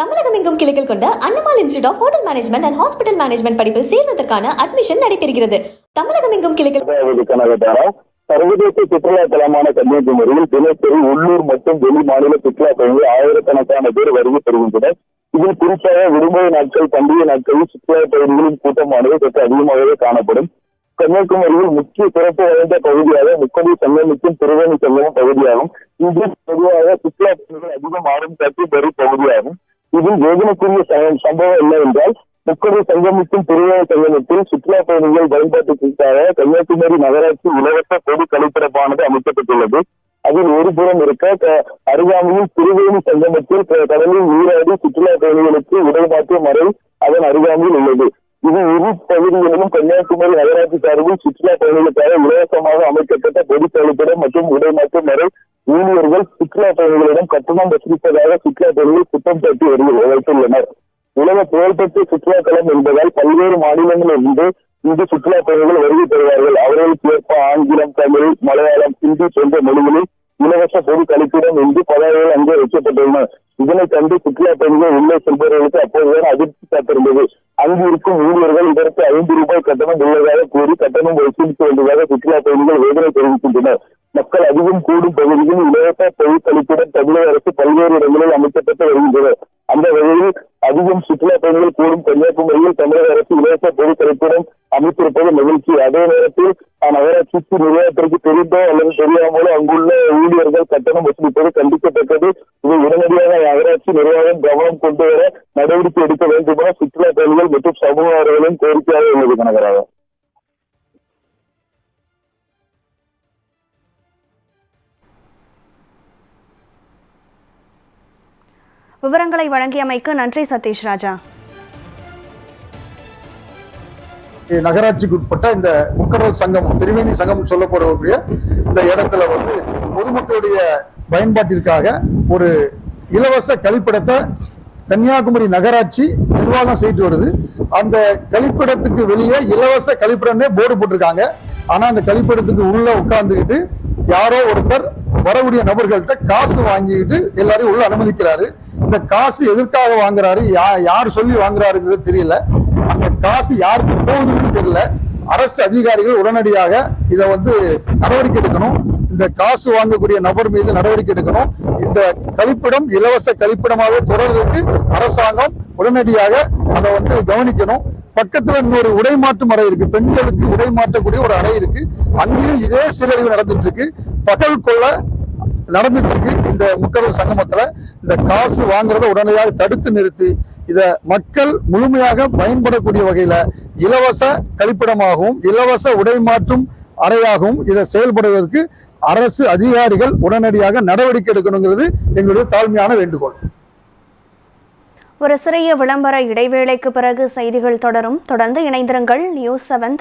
தமிழகம் எங்கும் கிளைகள் கொண்ட Annamalai institute of hotel management and hospital management படிப்பில் சேர்வதற்கான அட்மிஷன் நடைபெறுகிறது. தமிழகம் எங்கும் கிளைகள் சர்வதேச சுற்றுலா தலமான கன்னியாகுமரியில் தினசரி உள்ளூர் மற்றும் வெளி மாநில சுற்றுலா பயணிகள் ஆயிரக்கணக்கான பேர் வருகை பெறுகின்றனர் இதில் குறிப்பாக விடுமுறை நாட்கள் பண்டிகை நாட்களில் சுற்றுலா பயணிகளின் கூட்டமானது சற்று அதிகமாகவே காணப்படும். கன்னியாகுமரியில் முக்கிய சிறப்பு வாய்ந்த பகுதியாக முக்கடி சங்கமிக்கும் திருவேணி சங்கமும் பகுதியாகும். இங்கு பொதுவாக சுற்றுலா பயணிகள் அதிகம் ஆடும் கட்டி பெரும் பகுதியாகும். இதில் வேதனைக்குரிய ச- சம்பவம் என்னவென்றால் முக்கடி சங்கமிக்கும் திருவேணி சங்கமத்தில் சுற்றுலா பயணிகள் பயன்பாட்டுக்காக கன்னியாகுமரி நகராட்சி இலவச பொது கழிப்பிறப்பானது அமைக்கப்பட்டுள்ளது. அதில் ஒரு புறம் இருக்க அருகாமையில் திருவேணி சங்கமத்தில் க- கடலில் நீராடி சுற்றுலா பயணிகளுக்கு இடைமாற்று மறை அதன் அருகாமையில் உள்ளது. இது இரு பகுதிகளிலும் கன்னியாகுமரி நகராட்சி சார்பில் சுற்றுலா பயணிகளுக்காக இலவசமாக அமைக்கப்பட்ட பொது கழிப்பிடம் மற்றும் இடைமாற்று மறை ஊழியர்கள் சுற்றுலா பயணிகளிடம் கட்டணம் வசூலிப்பதாக சுற்றுலா துறையில் குற்றம் சாட்டி வருகிறது உலக புகழ்பெற்ற சுற்றுலா தலம் என்பதால் பல்வேறு மாநிலங்களிலிருந்து இங்கு சுற்றுலா பயணிகள் வருகை பெறுவார்கள் அவர்களுக்கு ஏற்ப ஆங்கிலம் தமிழ் மலையாளம் ஹிந்தி போன்ற மொழிகளில் இலவச பொது கழிப்பிடம் என்று பதாகைகள் அங்கே வைக்கப்பட்டுள்ளன. இதனை கண்டு சுற்றுலா பயணிகள் உள்ளே செல்பவர்களுக்கு அப்போதுதான் அதிர்ச்சி காத்திருந்தது. அங்கு இருக்கும் ஊழியர்கள் இதற்கு ஐந்து ரூபாய் கட்டணம் உள்ளதாக கூறி கட்டணம் வசூலிக்க வேண்டியதாக சுற்றுலா பயணிகள் வேதனை தெரிவிக்கின்றனர் மக்கள் அதிகம் கூடும் பகுதியில் இலவச பொது தமிழக அரசு பல்வேறு இடங்களில் அமைக்கப்பட்டு வருகின்றன அந்த வகையில் அதிகம் சுற்றுலா பயணிகள் கூடும் கன்னியாகுமரியில் தமிழக அரசு இலவச பொது அமைத்திருப்பது மகிழ்ச்சி. அதே நேரத்தில் நகராட்சிக்கு நிர்வாகத்திற்கு தெரிந்தோ அல்லது தெரியாமலோ அங்குள்ள ஊழியர்கள் கட்டணம் வசூலிப்பது கண்டிக்கத்தக்கது. இதை உடனடியாக நகராட்சி நிர்வாகம் கவனம் கொண்டு வர நடவடிக்கை எடுக்க வேண்டும் என சுற்றுலா பயணிகள் மற்றும் சமூக ஆர்வலர்களின் கோரிக்கையாக உள்ளது கனகராக விவரங்களை வழங்கியமைக்கு நன்றி சதீஷ் ராஜா. நகராட்சிக்கு உட்பட்ட இந்த முக்கடல் சங்கம் திருவேணி சங்கம் சொல்லப்படக்கூடிய இந்த இடத்துல வந்து பொதுமக்களுடைய பயன்பாட்டிற்காக ஒரு இலவச கழிப்பிடத்தை கன்னியாகுமரி நகராட்சி நிர்வாகம் செய்து வருது. அந்த கழிப்பிடத்துக்கு வெளியே இலவச கழிப்பிடம்னே போர்டு போட்டிருக்காங்க. ஆனா அந்த கழிப்பிடத்துக்கு உள்ள உட்கார்ந்துக்கிட்டு யாரோ ஒருத்தர் வரக்கூடிய நபர்கள்ட்ட காசு வாங்கிக்கிட்டு எல்லாரையும் உள்ள அனுமதிக்கிறாரு. அந்த காசு எதற்காக வாங்குறாரு? யா- யார் சொல்லி வாங்குறாருங்கிறது தெரியல. அந்த காசு யாருக்கு போகுதுன்னு தெரியல. அரசு அதிகாரிகள் உடனடியாக இதை வந்து நடவடிக்கை எடுக்கணும். இந்த காசு வாங்கக்கூடிய நபர் மீது நடவடிக்கை எடுக்கணும். இந்த கழிப்பிடம் இலவச கழிப்பிடமாகவே தொடர்றதுக்கு அரசாங்கம் உடனடியாக அதை வந்து கவனிக்கணும். பக்கத்துல இன்னொரு உடை மாற்றும் அறை இருக்கு. பெண்களுக்கு உடை மாற்றக்கூடிய ஒரு அறை இருக்கு. அங்கேயும் இதே சீரழிவு நடந்துட்டு இருக்கு. பகல் கொள்ள நடந்துட்டு இருக்கு. இந்த முக்கடல் சங்கமத்தில் இந்த காசு வாங்குறத உடனடியாக தடுத்து நிறுத்தி இதை மக்கள் முழுமையாக பயன்படக்கூடிய வகையில் இலவச கழிப்பிடமாகவும் இலவச உடை மாற்றும் அறையாகவும் இதை செயல்படுவதற்கு அரசு அதிகாரிகள் உடனடியாக நடவடிக்கை எடுக்கணுங்கிறது எங்களுடைய தாழ்மையான வேண்டுகோள். ஒரு சிறிய விளம்பர இடைவேளைக்கு பிறகு செய்திகள் தொடரும். தொடர்ந்து இணைந்திருங்கள். News seven